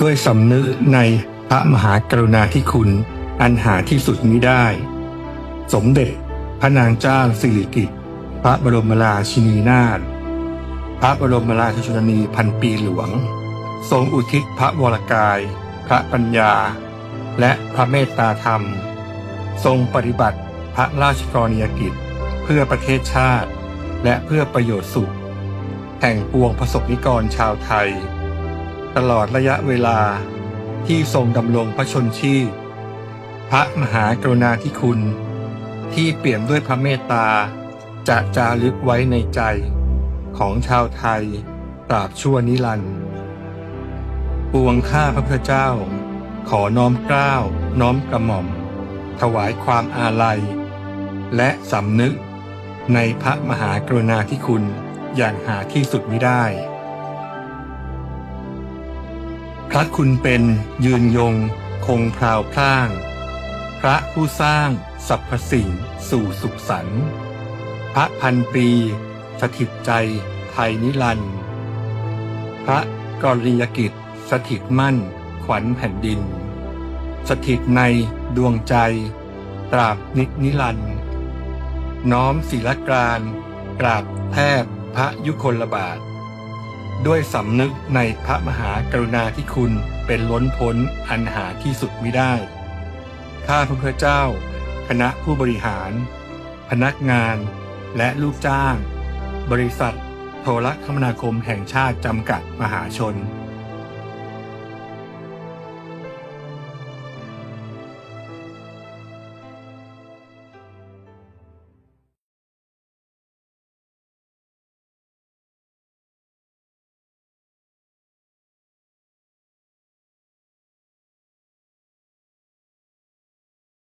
ด้วยสำนึกในพระมหากรุณาธิคุณ อันหาที่สุดมิได้ สมเด็จพระนางเจ้าสิริกิติ์พระบรมราชินีนาถพระบรมราชชนนีพันปีหลวง ทรงอุทิศพระวรกาย พระปัญญา และพระเมตตาธรรม ทรงปฏิบัติพระราชกรณียกิจ เพื่อประเทศชาติ และเพื่อประโยชน์สุข แห่งปวงประสบนิกรชาวไทย ตลอดระยะเวลาที่ทรงดำรงพระชนชีพ พระมหากรุณาธิคุณ ที่เปี่ยมด้วยพระเมตตาจะจารึกไว้ในใจของชาวไทยตราบชั่วนิรันดร์ปวงข้าพระพุทธเจ้า ขอน้อมเกล้าวน้อมกระหม่อม ถวายความอาลัย และสำนึกในพระมหากรุณาธิคุณอย่างหาที่สุดไมิได้ พระคุณเป็นยืนยง คงพราวพร่าง พระผู้สร้างสรรพสิ่งสู่สุขสันต์พระพันปี สถิตใจไทยนิรันพระกรณียกิจสถิตมั่น ขวัญแผ่นดิน สถิตในดวงใจ ตราบนิจนิรันน้อมศิลกรานกราบแทบพระยุคลบาท ด้วยสำนึกในพระมหากรุณาธิคุณเป็นล้นพ้นอันหาที่สุดไม่ได้ ข้าพระพุทธเจ้า คณะผู้บริหาร พนักงาน และลูกจ้าง บริษัท โทรคมนาคมแห่งชาติจำกัดมหาชน